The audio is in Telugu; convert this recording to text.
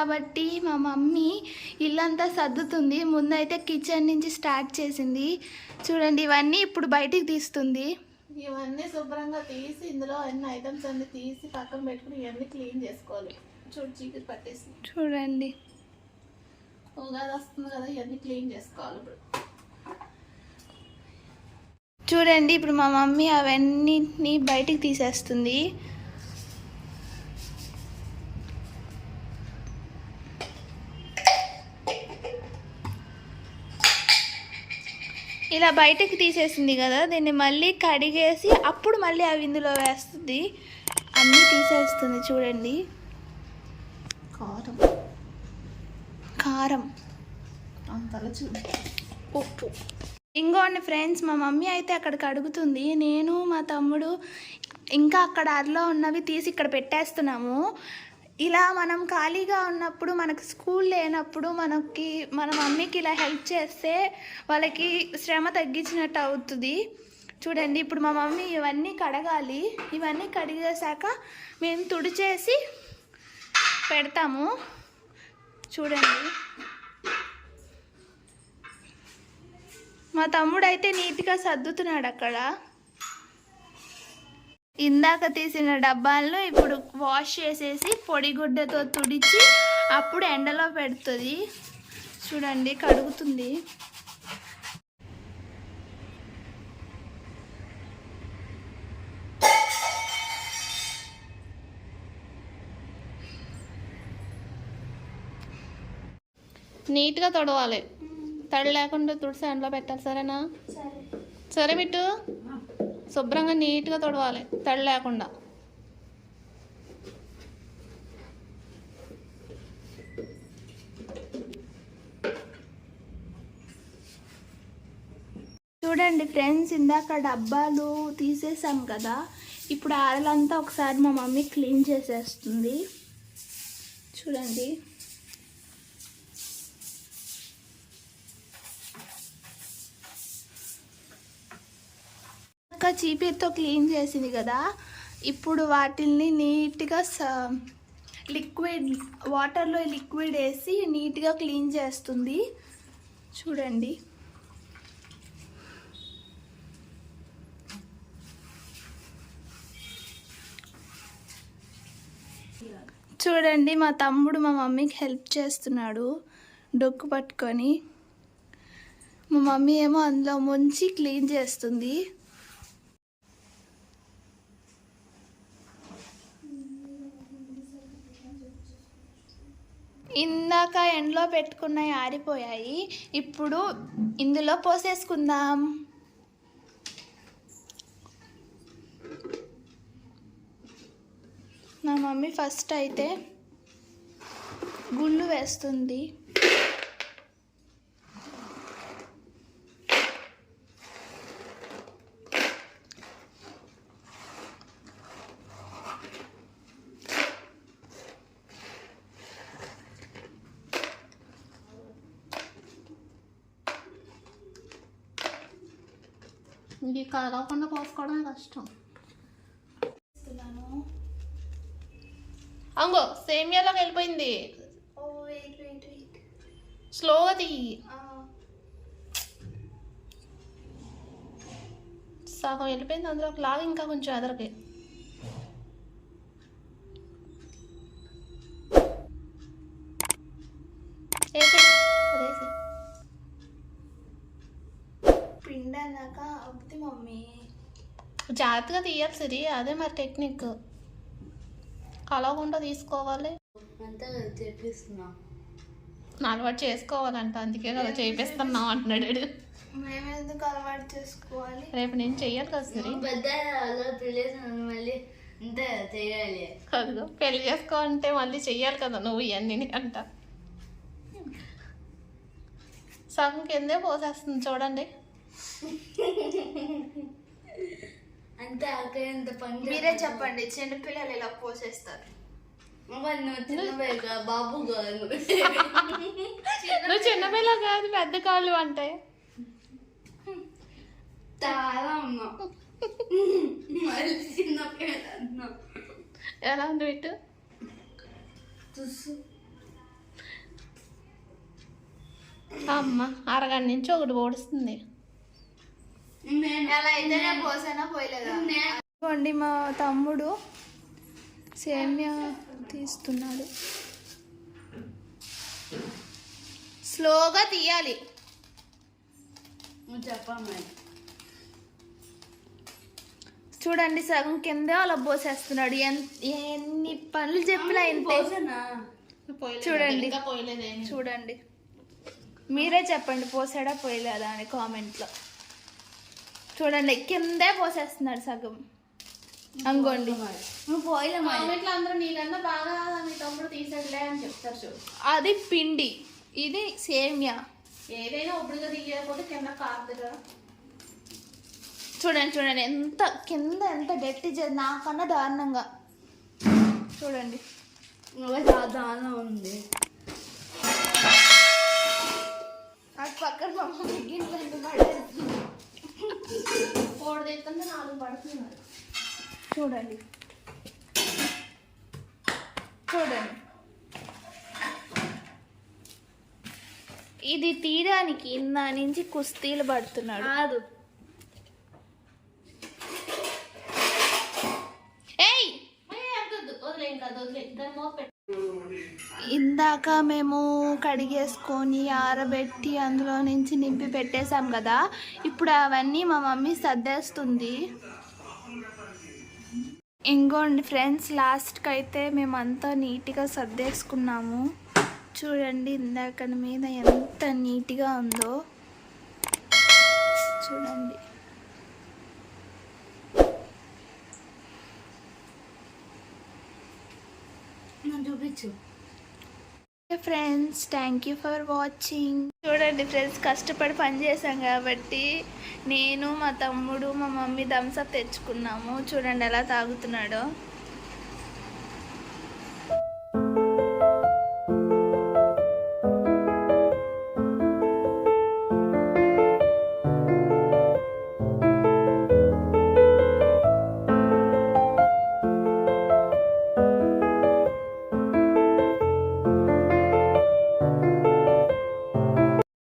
కాబట్టి మా మమ్మీ ఇల్లంతా సర్దుతుంది. ముందైతే కిచెన్ నుంచి స్టార్ట్ చేసింది. చూడండి ఇవన్నీ ఇప్పుడు బయటికి తీస్తుంది. ఇవన్నీ శుభ్రంగా తీసి ఇందులో అన్ని ఐటమ్స్ అన్ని తీసి పక్కన పెట్టుకుని ఇవన్నీ క్లీన్ చేసుకోవాలి. చూడు చీకటి పట్టేసి చూడండి. ఉగాది వస్తుంది కదా ఇవన్నీ క్లీన్ చేసుకోవాలి ఇప్పుడు. చూడండి ఇప్పుడు మా మమ్మీ అవన్నీ బయటికి తీసేస్తుంది. ఇలా బయటకు తీసేసింది కదా దీన్ని మళ్ళీ కడిగేసి అప్పుడు మళ్ళీ అవి ఇందులో వేస్తుంది. అన్నీ తీసేస్తుంది చూడండి. కారం. కారం. అంతలా చూడు. ఉప్పు. ఇంకోండి ఫ్రెండ్స్ మా మమ్మీ అయితే అక్కడికి అడుగుతుంది. నేను మా తమ్ముడు ఇంకా అక్కడ అరలో ఉన్నవి తీసి ఇక్కడ పెట్టేస్తున్నాము. ఇలా మనం ఖాళీగా ఉన్నప్పుడు మనకు స్కూల్ లేనప్పుడు మనకి మన మమ్మీకి ఇలా హెల్ప్ చేస్తే వాళ్ళకి శ్రమ తగ్గించినట్టు అవుతుంది. చూడండి ఇప్పుడు మా మమ్మీ ఇవన్నీ కడగాలి. ఇవన్నీ కడిగేశాక మేము తుడిచేసి పెడతాము. చూడండి. మా తమ్ముడు అయితే నీట్గా సర్దుతున్నాడు అక్కడ. ఇందాక తీసిన డబ్బాలను ఇప్పుడు వాష్ చేసేసి పొడిగుడ్డతో తుడిచి అప్పుడు ఎండలో పెడుతుంది. చూడండి కడుగుతుంది. నీట్గా తొడవాలి. తడి లేకుండా తుడిసి ఎండలో పెట్టాలి సరేనా? సరే. బిట్టు శుభ్రంగా నీట్గా తొడవాలి. తడి లేకుండా. చూడండి ఫ్రెండ్స్ ఇందాక డబ్బాలు తీసేసాం కదా. ఇప్పుడు ఆరలంతా ఒకసారి మా మమ్మీ క్లీన్ చేసేస్తుంది. చూడండి. చీపీతో క్లీన్ చేసింది కదా. ఇప్పుడు వాటిల్ని నీట్గా స లిక్విడ్ వాటర్లో లిక్విడ్ వేసి నీట్గా క్లీన్ చేస్తుంది. చూడండి. చూడండి మా తమ్ముడు మా మమ్మీకి హెల్ప్ చేస్తున్నాడు. డొక్కు పట్టుకొని. మా మమ్మీ ఏమో అందులో ముంచి క్లీన్ చేస్తుంది. ఇందాక ఎండలో పెట్టుకున్నవి ఆరిపోయాయి. ఇప్పుడు ఇందులో పోసేసుకుందాం. నా మమ్మీ ఫస్ట్ అయితే గుళ్ళు వేస్తుంది. ఇది కలగకుండా పోసుకోవడమే కష్టం. అంగో సేమియాలోకి వెళ్ళిపోయింది స్లోగా తీయి. ఆ, సగం వెళ్ళిపోయింది అందులో లాగా ఇంకా కొంచెం ఎదరకి. అవుతుంది మమ్మీ. జాగ్రత్తగా తీయాలి సిరి అదే మరి టెక్నిక్. కలవకుండా తీసుకోవాలి. అంతా అలవాటు చేసుకోవాలంట అందుకే కదా చేపిస్తున్నాం అంటున్నాడు వీడు. మేము ఎందుకు అలవాటు చేసుకోవాలి? రేపు నేను చెయ్యాలి కదా సిరి. పెద్ద మళ్ళీ అంతా చేయాలి. అదిగో పెళ్ళి చేసుకో అంటే మళ్ళీ చెయ్యాలి కదా నువ్వు ఇవన్నీ అంట. సగం కిందే పోసేస్తుంది చూడండి. అంతే అక్కడ ఎంత పని మీరే చెప్పండి చిన్నపిల్లలు ఇలా పోసేస్తారు. నువ్వు చిన్న బాబు కాదు. నువ్వు చిన్నపిల్ల కాదు పెద్ద కాళ్ళు అంటే? చాలా అమ్మ చిన్న పిల్ల ఎలా ఉంది బిట్టు? తుస్సు అమ్మ అరగంట నుంచి ఒకటి ఓడుస్తుంది ఎలా అయితేనే పోసానా పోయలేదా ఇదిగోండి మా తమ్ముడు సేమ్యా తీస్తున్నాడు. స్లోగా తీయాలి. చూడండి సగం కిందే అలా పోసేస్తున్నాడు ఎన్- ఎన్ని పనులు చెప్పినా ఇంతే. చూడండి. చూడండి. మీరే చెప్పండి పోసాడా పోయలేదా అని కామెంట్లో. చూడండి కిందే పోసేస్తున్నాడు సగం. అంగోండి. నువ్వు పోయలేమా కామెంట్లో అందరూ నీకన్నా బాగా మీ తమ్ముడు తీసాడులే అని చెప్తారు చూడు. అది పిండి. ఇది సేమ్యా. ఏదైనా చూడండి చూడండి ఎంత కింద ఎంత గట్టి నాకన్నా దారుణంగా. చూడండి. నువ్వే దానిలో ఉంది. అటు పక్కన మమ్మీ గిన్నెలన్నీ పడేస్తుంది. కోడి తెస్తుంటే నాలుగు పడుతున్నారు. చూడండి. చూడండి. ఇది తీయడానికి ఇందా నుంచి కుస్తీలు పడుతున్నాడు. కాదు. ఏయ్! వదిలే ఇంకా వదిలే దాని మోపు. పెట్టు ఇందాక మేము కడిగేసుకొని ఆరబెట్టి అందులో నుంచి నింపి పెట్టేశాం కదా ఇప్పుడు అవన్నీ మా మమ్మీ సర్దేస్తుంది. ఇంకోండి ఫ్రెండ్స్ లాస్ట్కి అయితే మేమంతా నీట్గా సర్దేసుకున్నాము. చూడండి ఇందాక మీద ఎంత నీట్గా ఉందో. చూడండి. నన్ను చూపించు. Friends thank you for watching చూడండి ఫ్రెండ్స్ కష్టపడి పని చేసాం కాబట్టి నేను మా తమ్ముడు మా మమ్మీ థమ్స్అప్ తెచ్చుకున్నాము. చూడండి ఎలా తాగుతున్నాడో.